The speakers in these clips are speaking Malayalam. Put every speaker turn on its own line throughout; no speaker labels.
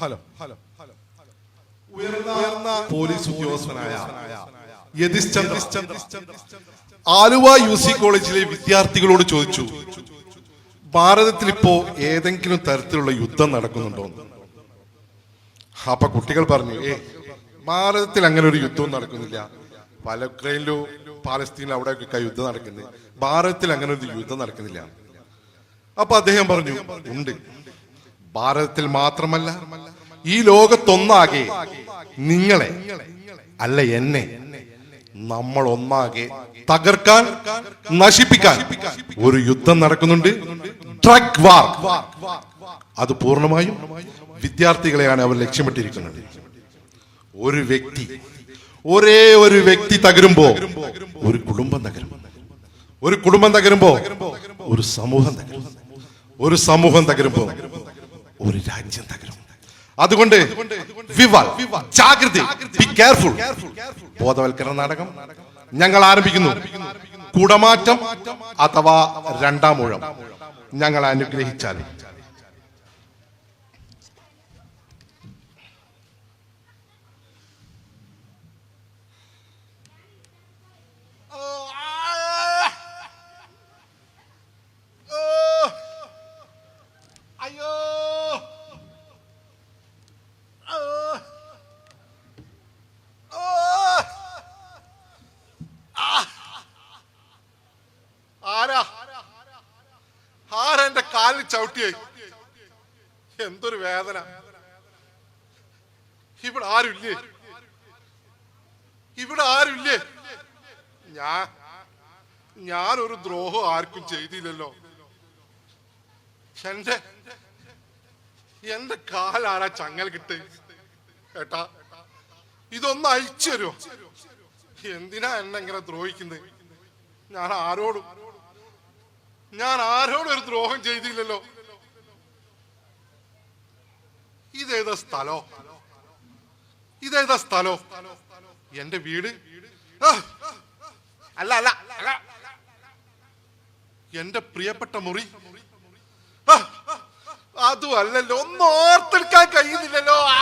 ഹലോ ഹലോ ഹലോ ഉയർന്ന പോലീസ് ഉദ്യോഗസ്ഥനായ ആലുവ യു സി കോളേജിലെ വിദ്യാർത്ഥികളോട് ചോദിച്ചു ഭാരതത്തിൽ ഇപ്പോ ഏതെങ്കിലും തരത്തിലുള്ള യുദ്ധം നടക്കുന്നുണ്ടോ. അപ്പൊ കുട്ടികൾ പറഞ്ഞു ഏ ഭാരതത്തിൽ അങ്ങനെ ഒരു യുദ്ധവും നടക്കുന്നില്ല. പല ഉക്രൈനിലും പാലസ്തീനിലും അവിടെയൊക്കെ യുദ്ധം നടക്കുന്നത് ഭാരതത്തിൽ അങ്ങനെ ഒരു യുദ്ധം നടക്കുന്നില്ല. അപ്പൊ അദ്ദേഹം പറഞ്ഞു ഉണ്ട്. ഭാരതത്തിൽ മാത്രമല്ല ഈ ലോകത്തൊന്നാകെ നിങ്ങളെ അല്ല എന്നെ നമ്മൾ ഒന്നാകെ തകർക്കാൻ നശിപ്പിക്കാൻ ഒരു യുദ്ധം നടക്കുന്നുണ്ട്. ഡ്രഗ് വാർ അത് പൂർണമായും വിദ്യാർത്ഥികളെയാണ് അവർ ലക്ഷ്യമിട്ടിരിക്കുന്നത്. ഒരു വ്യക്തി ഒരേ ഒരു വ്യക്തി തകരുമ്പോ ഒരു കുടുംബം തകരും. ഒരു കുടുംബം തകരുമ്പോ ഒരു സമൂഹം തകരും. ഒരു സമൂഹം തകരുമ്പോ ഒരു രാജ്യം തകരും. അതുകൊണ്ട് ബി കെയർഫുൾ ബോധവൽക്കരണ നാടകം ഞങ്ങൾ ആരംഭിക്കുന്നു. കുടമാറ്റം അഥവാ രണ്ടാം ഊഴം ഞങ്ങൾ അനുഗ്രഹിച്ചാൽ
അയ്യോ ആരാ ആരാ എന്റെ കാലിൽ ചവിട്ടിയായി. എന്തൊരു വേദന. ഇവിടെ ആരുമില്ലേ? ഇവിടെ ആരുമില്ലേ? ഞാൻ ഞാനൊരു ദ്രോഹം ആർക്കും ചെയ്തില്ലല്ലോ. എന്റെ എന്റെ കാലാരാ ചങ്ങൽ കിട്ട്? ഏട്ടാ ഇതൊന്ന് അയച്ചു തരുമോ എന്തിനാ എന്നെ ഇങ്ങനെ ദ്രോഹിക്കുന്നത് ഞാൻ ആരോടും ഞാൻ ആരോടും ഒരു ദ്രോഹം ചെയ്തില്ലല്ലോ. ഇതേതാ സ്ഥലോ? ഇതേതാ സ്ഥലോ? എന്റെ വീട്? അല്ല അല്ല. എന്റെ പ്രിയപ്പെട്ട മുറി? ആ, അതും അല്ലല്ലോ. ഒന്നും ഓർത്തെടുക്കാൻ കഴിയുന്നില്ലല്ലോ. ആ.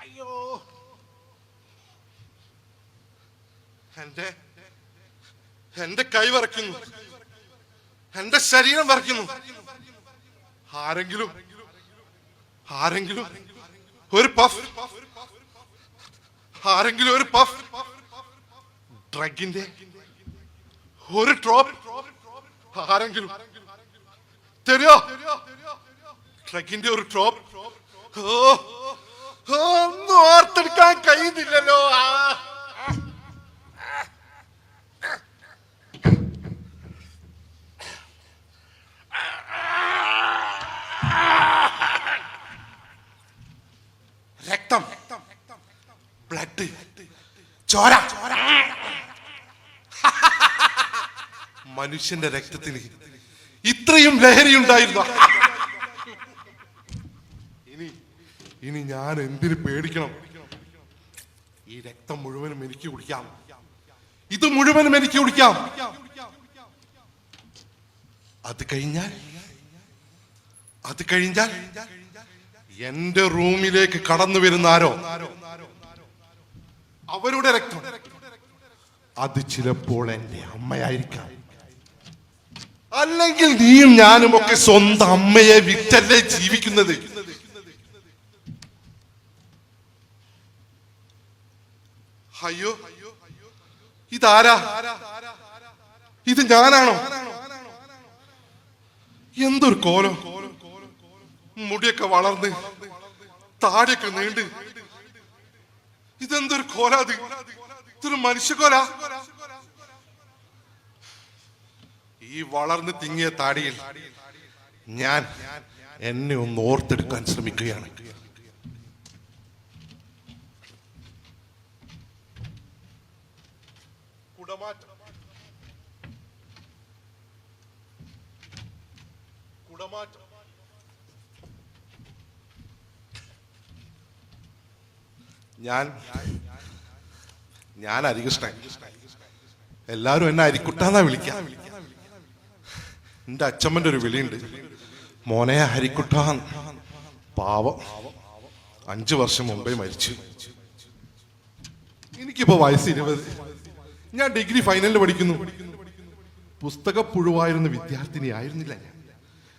അയ്യോ എന്റെ എന്റെ കൈ വറക്കുന്നു. എന്റെ ശരീരം വറക്കുന്നു. ആരെങ്കിലും ആരെങ്കിലും ഒരു പഫ് ആരെങ്കിലും ഒരു പഫ് ഡ്രഗിന്റെ ഒരു ഡ്രോപ്പ് ആരെങ്കിലും തരുമോ ഡ്രഗിന്റെ ഒരു ഡ്രോപ്പ് ഓ ഒന്നും ഓർത്തെടുക്കാൻ കഴിയുന്നില്ലല്ലോ. ആ. രക്തം ബ്ലഡ് ചോര. മനുഷ്യന്റെ രക്തത്തിന് ഇത്രയും ലഹരി ഉണ്ടായിരുന്നു? ഇനി ഇനി ഞാൻ എന്തിനു പേടിക്കണം? ഈ രക്തം മുഴുവനും എനിക്ക് കുടിക്കാം. ഇത് മുഴുവനും എനിക്ക് കുടിക്കാം. അത് കഴിഞ്ഞാൽ? അത് കഴിഞ്ഞാൽ? എന്റെ റൂമിലേക്ക് കടന്നു വരുന്ന ആരോ? അവരുടെ രക്തം. അത് ചിലപ്പോൾ എന്റെ അമ്മയായിരിക്കാം. അല്ലെങ്കിൽ നീയും ഞാനും ഒക്കെ സ്വന്തം അമ്മയെ വിറ്റല്ലേ ജീവിക്കുന്നത്? അയ്യോ ഇതാരാ? ഇത് ഞാനാണോ? എന്തൊരു കോലം? മുടിയൊക്കെ വളർന്ന് താടിയൊക്കെ നീണ്ട് ഇതെന്തൊരു കോലാത്? ഇതൊരു മനുഷ്യക്കോല ഈ വളർന്ന് തിങ്ങിയ താടിയിൽ ഞാൻ എന്നെ ഒന്ന് ഓർത്തെടുക്കാൻ ശ്രമിക്കുകയാണ് കുടമാറ്റം കുടമാറ്റം ഞാൻ ഞാൻ അരികൃഷ്ണൻ. എല്ലാവരും എന്നെ അരിക്കുട്ടാന്നാ വിളിക്കാം. എന്റെ അച്ഛമ്മന്റെ ഒരു വിളിയുണ്ട്. മോനെ ഹരിക്കുട്ടാൻ പാവം. അഞ്ചു വർഷം മുമ്പേ മരിച്ചു. എനിക്കിപ്പോ വയസ്സ് ഇരുപത്. ഞാൻ ഡിഗ്രി ഫൈനലിൽ പഠിക്കുന്നു. പുസ്തക പുഴുവായിരുന്ന വിദ്യാർത്ഥിനി ആയിരുന്നില്ല ഞാൻ.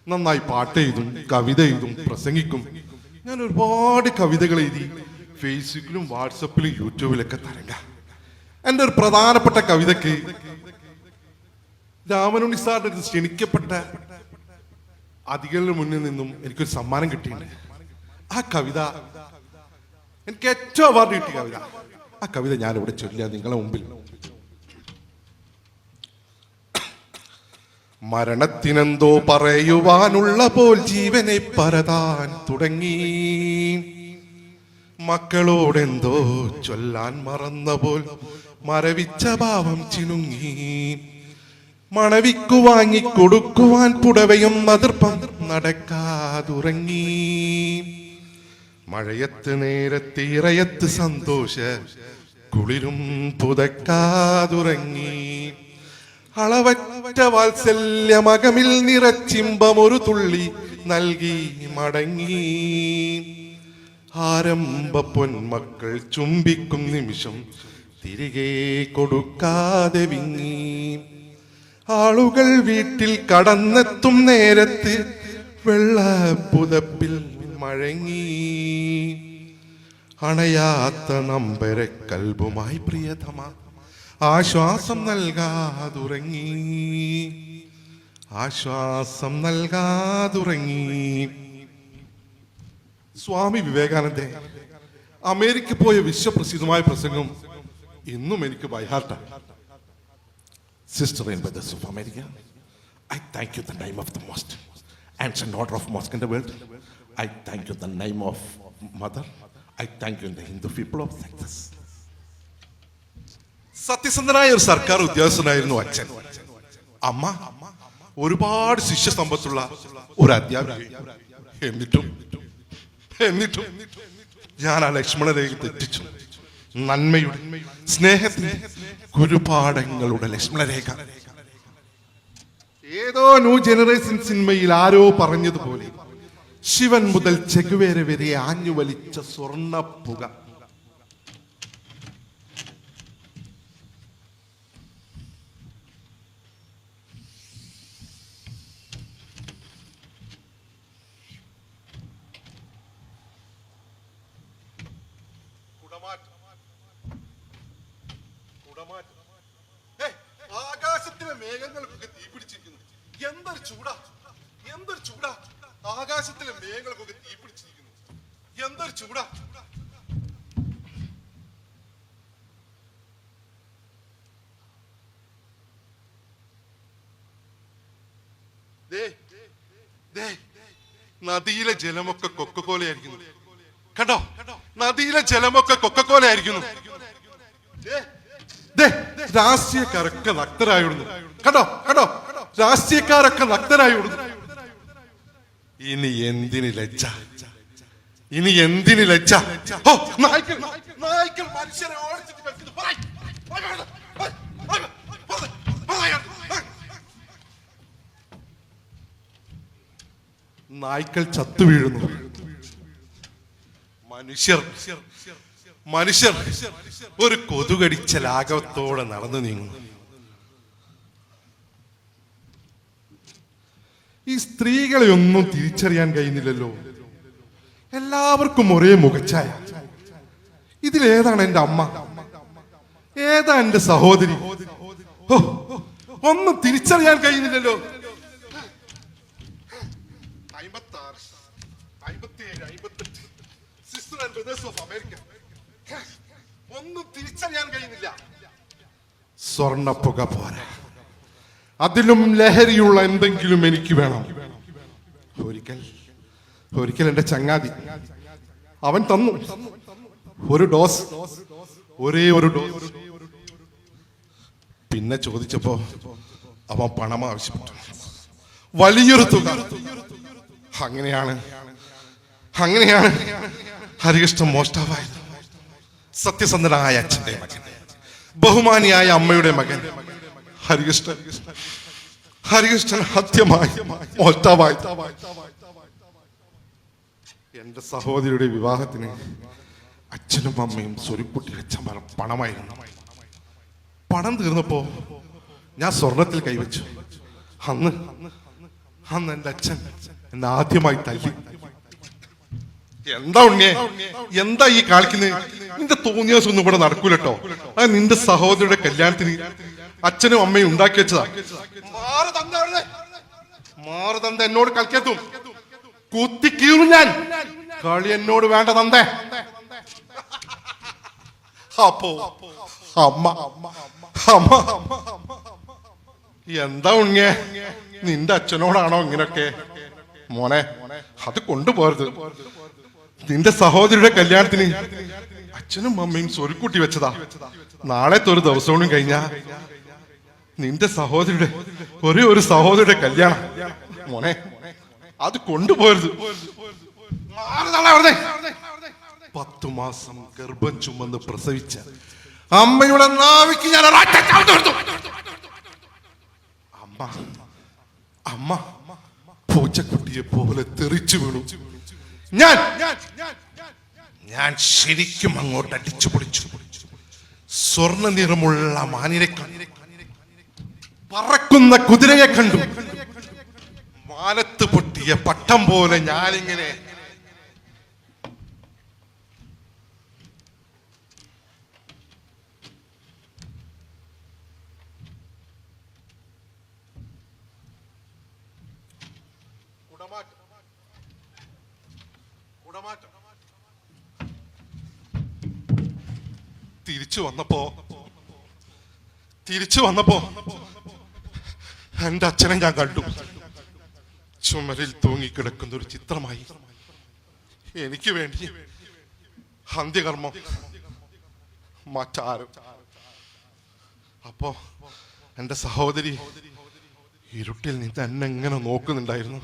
നന്നായി പാട്ട് എഴുതും കവിത എഴുതും പ്രസംഗിക്കും. ഞാൻ ഒരുപാട് കവിതകൾ എഴുതി ഫേസ്ബുക്കിലും വാട്സപ്പിലും യൂട്യൂബിലൊക്കെ തരണ്ട. എന്റെ ഒരു പ്രധാനപ്പെട്ട കവിതയ്ക്ക് രാമനുണ്ണി സാറിന്റെ അടുത്ത് ക്ഷണിക്കപ്പെട്ട അതികളുടെ മുന്നിൽ നിന്നും എനിക്കൊരു സമ്മാനം കിട്ടിയിട്ടുണ്ട്. ആ കവിത എനിക്ക് ഏറ്റവും അവാർഡ് കിട്ടിയ കവിത. ആ കവിത ഞാൻ ഇവിടെ ചൊല്ലിയ നിങ്ങളെ മുമ്പിൽ. മരണത്തിനെന്തോ പറയുവാനുള്ള പോൽ ജീവനെ പരതാൻ തുടങ്ങി. മക്കളോടെന്തോ ചൊല്ലാൻ മറന്ന പോൽ മരവിച്ച ഭാവം ചിനുങ്ങി. മണവിക്കു വാങ്ങി കൊടുക്കുവാൻ പുടവയും മതിർപ്പം നടക്കാതുറങ്ങി. മഴയത്ത് നേരത്തെ ഇറയത്ത് സന്തോഷ കുളിരും പുതക്കാതുറങ്ങി. അളവറ്റ വാത്സല്യമകമിൽ നിറച്ചിമ്പം ഒരു തുള്ളി നൽകി മടങ്ങി. ആരംഭ പൊന്മക്കൾ ചുംബിക്കും നിമിഷം തിരികെ കൊടുക്കാതെ വിങ്ങി. ആളുകൾ വീട്ടിൽ കടന്നെത്തും നേരത്ത് വെള്ള പുതപ്പിൽ മഴങ്ങി. അണയാത്ത നമ്പരക്കൽബുമായി പ്രിയതമ ആശ്വാസം നൽകാതുറങ്ങി. ആശ്വാസം നൽകാതുറങ്ങി. സ്വാമി വിവേകാനന്ദ അമേരിക്ക പോയ വിശ്വപ്രസിദ്ധമായ പ്രസംഗം ഇന്നും എനിക്ക് ബൈഹാർട്ടാണ് sister in brothers of America I thank you the name of the most and daughter of mosque in world I thank you the name of mother I thank you the Hindu people of സത്യസന്ധനായ ഒരു സർക്കാർ ഉദ്യോഗസ്ഥനായിരുന്നു അച്ഛൻ. അമ്മ ഒരുപാട് ശിഷ്യ സമ്പത്തുള്ള ഒരു അധ്യാപക. എന്നിട്ടും എന്നിട്ടും ഞാൻ ആ ലക്ഷ്മണരേഖ തെറ്റിച്ചു. നന്മയുടെ സ്നേഹത്തിന്റെ ഗുരുപാഠങ്ങളുടെ ലക്ഷ്മണരേഖ. ഏതോ ന്യൂ ജനറേഷൻ സിനിമയിൽ ആരോ പറഞ്ഞതുപോലെ ശിവൻ മുതൽ ചെകുവേര വരെ ആഞ്ഞു വലിച്ച ആകാശത്തിലെ മേഘങ്ങൾക്കൊക്കെ തീ പിടിച്ചിരിക്കുന്നു. എന്തൊരു ചൂടാ. എന്തൊരു ചൂടാ. ആകാശത്തിലെ മേഘങ്ങൾക്കൊക്കെ തീ പിടിച്ചിരിക്കുന്നു. എന്തൊരു ചൂടാ. നദിയിലെ ജലമൊക്കെ കൊക്കക്കോലയായിരിക്കുന്നു കണ്ടോ? നദിയിലെ ജലമൊക്കെ കൊക്കക്കോലയായിരിക്കുന്നു ദേ, ദേ, രാഷ്ട്രീയക്കാരൊക്കെ നഗ്നരായിടുന്നു. കണ്ടോ കണ്ടോ രാഷ്ട്രീയക്കാരൊക്കെ നഗ്നരായിടുന്നു. ഇനി എന്തിന് ലജ്ജ? ഇനി എന്തിന് ലജ്ജ? ഓ മനുഷ്യരെ. നായ്ക്കൾ ചത്തു വീഴുന്നു. മനുഷ്യർ മനുഷ്യർ ഒരു കൊതുകടിച്ച ലാഘവത്തോടെ നടന്നു നീങ്ങുന്നു. ഈ സ്ത്രീകളെ ഒന്നും തിരിച്ചറിയാൻ കഴിയുന്നില്ലല്ലോ. എല്ലാവർക്കും ഒരേ മുഖച്ചായ ഇതിലേതാണ് എന്റെ അമ്മ? ഏതാ എന്റെ സഹോദരി? ഒന്നും തിരിച്ചറിയാൻ കഴിയുന്നില്ലല്ലോ. ആൻഡ് ബ്രദേഴ്സ് ഓഫ് അമേരിക്ക ഒന്നും തിരിച്ചറിയാൻ കഴിയുന്നില്ല. സ്വർണപ്പുക പോരാ. അതിലും ലഹരിയുള്ള എന്തെങ്കിലും എനിക്ക് വേണം. ഒരിക്കൽ ഒരിക്കൽ എന്റെ ചങ്ങാതി അവൻ തന്നു. ഒരു ഡോസ് ഒരേ ഒരു ഡോസ്. പിന്നെ ചോദിച്ചപ്പോ അവൻ പണം ആവശ്യപ്പെട്ടു. വലിയൊരു തുക. അങ്ങനെയാണ് അങ്ങനെയാണ്. ഹരികൃഷ്ണൻ മോഷ്ടാവായത് സത്യസന്ധനായ അച്ഛന്റെ മകൻ. ബഹുമാനിയായ അമ്മയുടെ മകൻ. ഹരികൃഷ്ണൻ. ഹരികൃഷ്ണൻ ഹത്യമായി മോഷ്ടാവായി. എന്റെ സഹോദരിയുടെ വിവാഹത്തിന് അച്ഛനും അമ്മയും സ്വരുക്കുട്ടി അച്ഛൻ പണമായിരുന്നു. പണം തീർന്നപ്പോ ഞാൻ സ്വർണത്തിൽ കൈവച്ചു. അന്ന് അന്ന് എന്റെ അച്ഛൻ എന്നെ ആദ്യമായി തല്ലി എന്താ ഉണ്ണിയെ? എന്താ ഈ കാണിക്കുന്നത് നിന്റെ തോന്നിയ ദിവസം ഒന്നും ഇവിടെ നടക്കൂലട്ടോ. അത് നിന്റെ സഹോദരിയുടെ കല്യാണത്തിന് അച്ഛനും അമ്മയും ഉണ്ടാക്കി വെച്ചതാ. മാറ് തന്ത എന്നോട് കളിക്കത്തും. കുത്തി കീറും ഞാൻ. കളി എന്നോട് വേണ്ട തന്തേ. അപ്പോ അമ്മ. അമ്മ. എന്താ ഉണ്ണിയെ? നിന്റെ അച്ഛനോടാണോ ഇങ്ങനൊക്കെ? മോനെ അത് കൊണ്ടുപോകരുത്. നിന്റെ സഹോദരിയുടെ കല്യാണത്തിന് അച്ഛനും അമ്മയും സ്വരുക്കൂട്ടി വെച്ചതാ നാളത്തെ ഒരു ദിവസവും കഴിഞ്ഞ നിന്റെ സഹോദരിയുടെ ഒരേ ഒരു സഹോദരിയുടെ കല്യാണം മോനെ അത് കൊണ്ടുപോയത്. പത്തു മാസം ഗർഭം ചുമന്ന് പ്രസവിച്ച അമ്മയുടെ നാവിക്ക് ഞാൻ. അമ്മ അമ്മ പൂച്ചക്കുട്ടിയെ പോലെ തെറിച്ചു വീണു ഞാൻ ഞാൻ ശരിക്കും അങ്ങോട്ട് അടിച്ചു പൊളിച്ചു. സ്വർണ നിറമുള്ള മാനിനെ കണ്ടു. പറക്കുന്ന കുതിരയെ കണ്ടു. മാനത്ത് പൊട്ടിയ പട്ടം പോലെ ഞാനിങ്ങനെ തിരിച്ചു വന്നപ്പോ തിരിച്ചു വന്നപ്പോ എന്റെ അച്ഛനെ ഞാൻ കണ്ടു. ചുമരിൽ തൂങ്ങിക്കിടക്കുന്ന ഒരു ചിത്രമായി. എനിക്ക് വേണ്ടി അന്ത്യകർമ്മം മറ്റാരും. അപ്പോ എന്റെ സഹോദരി ഇരുട്ടിൽ നിന്ന് എന്നെ എങ്ങനെ നോക്കുന്നുണ്ടായിരുന്നു.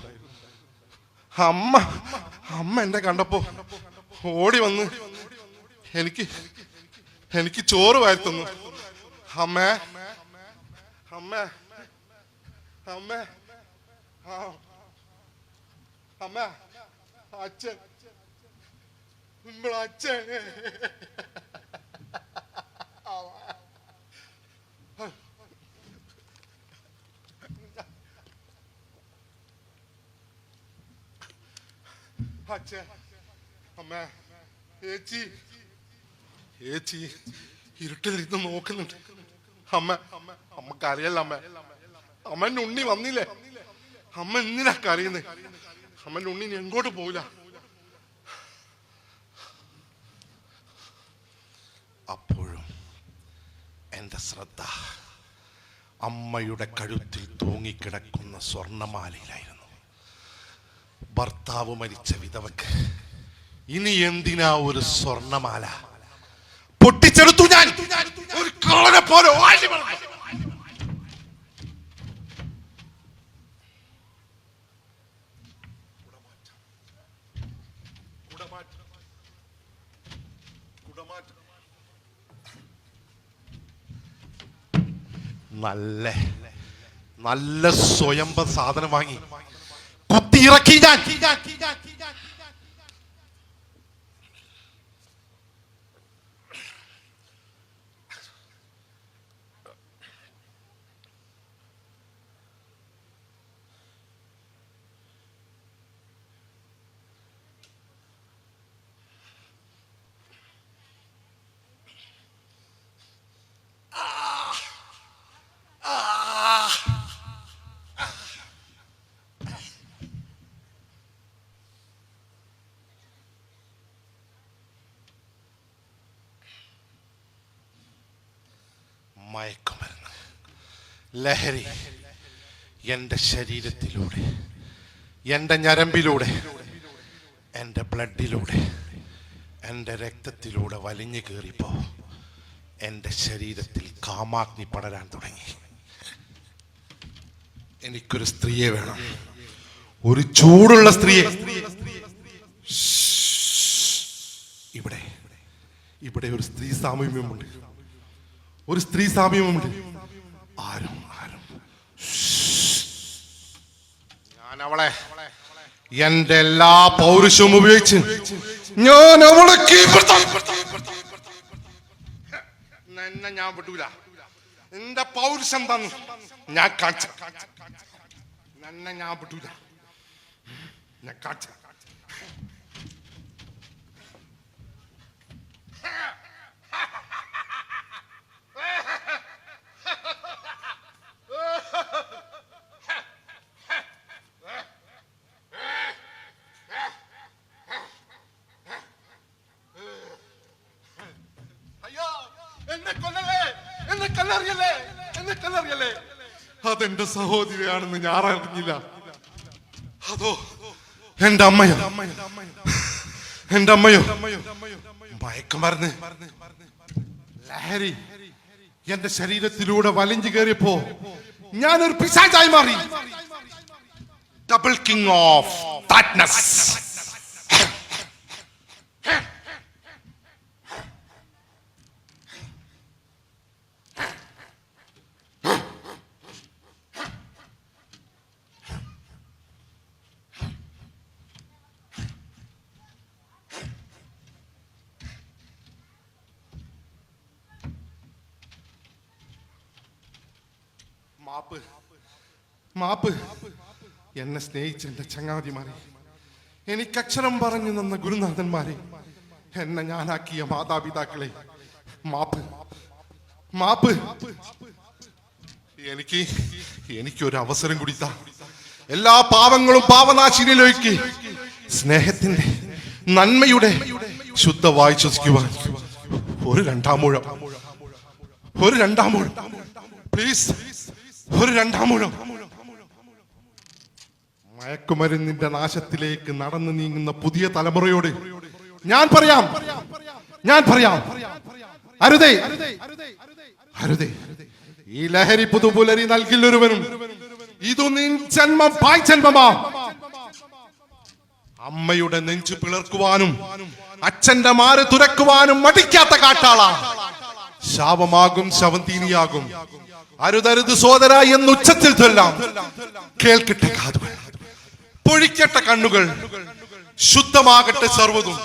അമ്മ അമ്മ എന്നെ കണ്ടപ്പോ ഓടി വന്ന് എനിക്ക് എനിക്ക് ചോറ് വാർത്തുന്നു അമ്മേ. അമ്മേ. അമ്മേ. അമ്മ. അച്ഛൻ. അച്ഛൻ അച്ഛൻ. അമ്മ. ചേച്ചി ചേച്ചി ഇരുട്ടിലിരുന്ന് നോക്കുന്നുണ്ട്. അമ്മ അമ്മയ്ക്ക് അറിയല്ല അമ്മ. അമ്മന്റെ ഉണ്ണി വന്നില്ലേ? അമ്മ എന്തിനാ കറിയുന്നത് അമ്മന്റെ ഉണ്ണി എങ്ങോട്ട് പോവില്ല? അപ്പോഴും എന്റെ ശ്രദ്ധ അമ്മയുടെ കഴുത്തിൽ തൂങ്ങിക്കിടക്കുന്ന സ്വർണമാലയിലായിരുന്നു. ഭർത്താവ് മരിച്ച വിധവക്ക് ഇനി എന്തിനാ ഒരു സ്വർണമാല? പൊട്ടിച്ചെടുത്തു ഞാൻ. ഒരു കളനെ പോലെ. നല്ല നല്ല സ്വയംഭ സാധനം വാങ്ങി. കുത്തിയിറക്കി ഞാൻ. മയക്കുമരുന്ന്. ലഹരി എന്റെ ശരീരത്തിലൂടെ എന്റെ ഞരമ്പിലൂടെ എന്റെ ബ്ലഡിലൂടെ എന്റെ രക്തത്തിലൂടെ വലിഞ്ഞു കയറിയപ്പോ എന്റെ ശരീരത്തിൽ കാമാഗ്നി പടരാൻ തുടങ്ങി. എനിക്കൊരു സ്ത്രീയെ വേണം. ഒരു ചൂടുള്ള സ്ത്രീയെ. ഇവിടെ ഇവിടെ ഒരു സ്ത്രീ സാമീപ്യമുണ്ട്. ഒരു സ്ത്രീ സാമ്യമുണ്ട്. ആരും ആരും. ഞാൻ അവളെ എന്റെ എല്ലാ പൗരുഷവും ഉപയോഗിച്ച് ഞാൻ അവളെ എന്നെ ഞാൻ വിടൂല. എന്റെ പൗരുഷം തന്നു ഞാൻ കാച്ച എന്നെ ഞാൻ വിടൂല. ഞാൻ കാണിച്ച അയ്യോ എന്നെ എന്നെ എന്നെ അതെന്റെ സഹോദരിയാണെന്ന് ഞാൻ അറിഞ്ഞില്ല അതോ എന്റെ അമ്മയോ? എന്റെ അമ്മയോ? മയക്കുമരുന്ന്. ലഹരി എന്റെ ശരീരത്തിലൂടെ വലിഞ്ഞു കയറിയപ്പോ ഞാനൊരു പിശാചായി മാറി. ഡബിൾ കിങ് ഓഫ് ഡാർക്ക്നെസ് മാപ്പ്. മാപ്പ്. എന്നെ സ്നേഹിച്ച എന്റെ ചങ്ങാതിമാരെ എനിക്ക് അക്ഷരം പറഞ്ഞു നിന്ന ഗുരുനാഥന്മാരെ എന്നെ ഞാനാക്കിയ മാതാപിതാക്കളെ മാപ്പ്. മാപ്പ്. എനിക്ക് എനിക്കൊരു അവസരം കൂടി താ എല്ലാ പാവങ്ങളും പാവനാശിനിയിലേക്ക് സ്നേഹത്തിന്റെ നന്മയുടെ ശുദ്ധ വായിച്ചുവാൻ ഒരു രണ്ടാമൂഴം ഒരു രണ്ടാമൂഴം പ്ലീസ് ഒരു രണ്ടാം മുഴം മയക്കുമരുന്നിന്റെ നാശത്തിലേക്ക് നടന്നു നീങ്ങുന്ന പുതിയ തലമുറയോട് ഞാൻ പറയാം. ഞാൻ പറയാം. അരുതേ. അരുതേ. ഈ ലഹരി പുതുപുലരി നൽകില്ലൊരുവനും. ഇതു നിൻ ജന്മം പായ് ജന്മമാ. അമ്മയുടെ നെഞ്ചു പിളർക്കുവാനും അച്ഛന്റെ മാറ് തുരക്കുവാനും മടിക്കാത്ത കാട്ടാള. ശാപമാകും ശവന്തീനിയാകും. അരുതരുത് സോദര എന്ന് ഉച്ചത്തിൽ ചൊല്ലാം. കേൾക്കട്ടെ കാതുകൾ. പൊഴിക്കട്ടെ കണ്ണുകൾ. ശുദ്ധമാകട്ടെ സർവതും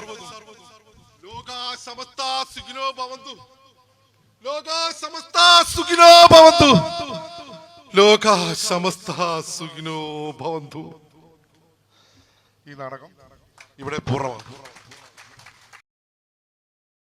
ഈ നാടകം ഇവിടെ പൂർണമാണ്